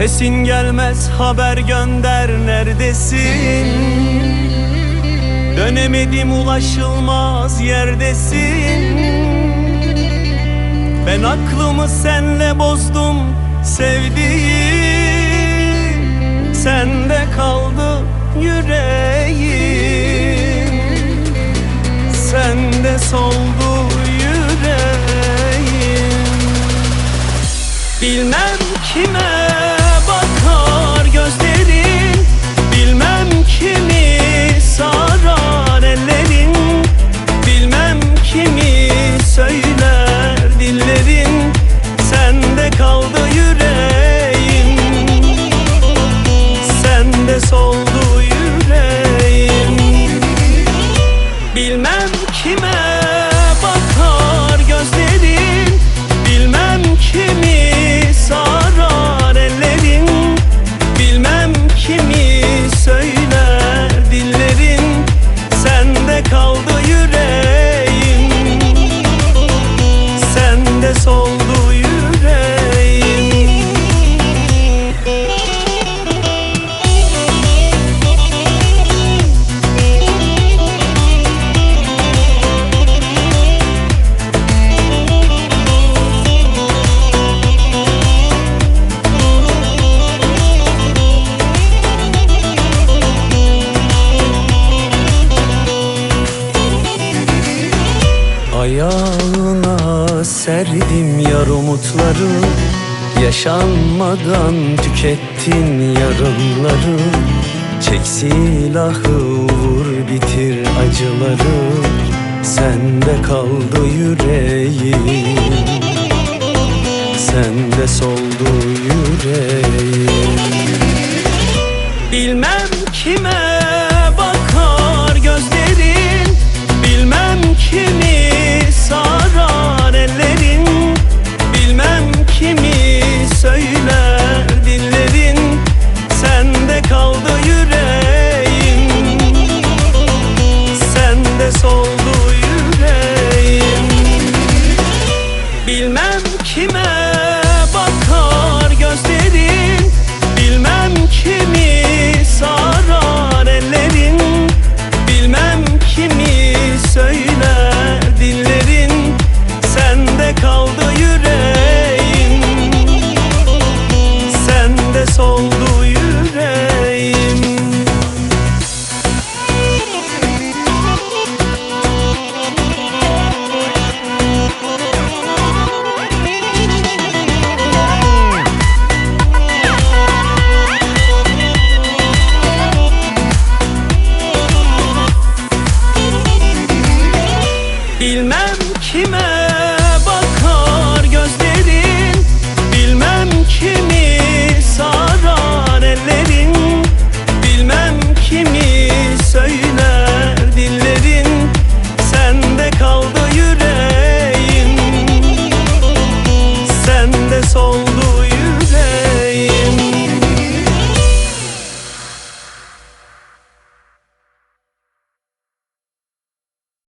Sesin gelmez haber gönder neredesin? Dönemedim ulaşılmaz yerdesin. Ben aklımı senle bozdum sevdiğim. Sende kaldı yüreğim. Sende soldu Bilmem kime Ayağına serdim yar umutları. Yaşanmadan tükettin yarınları. Çek silahı vur bitir acıları. Sende kaldı yüreğim. Sende soldu yüreğim. Bilmem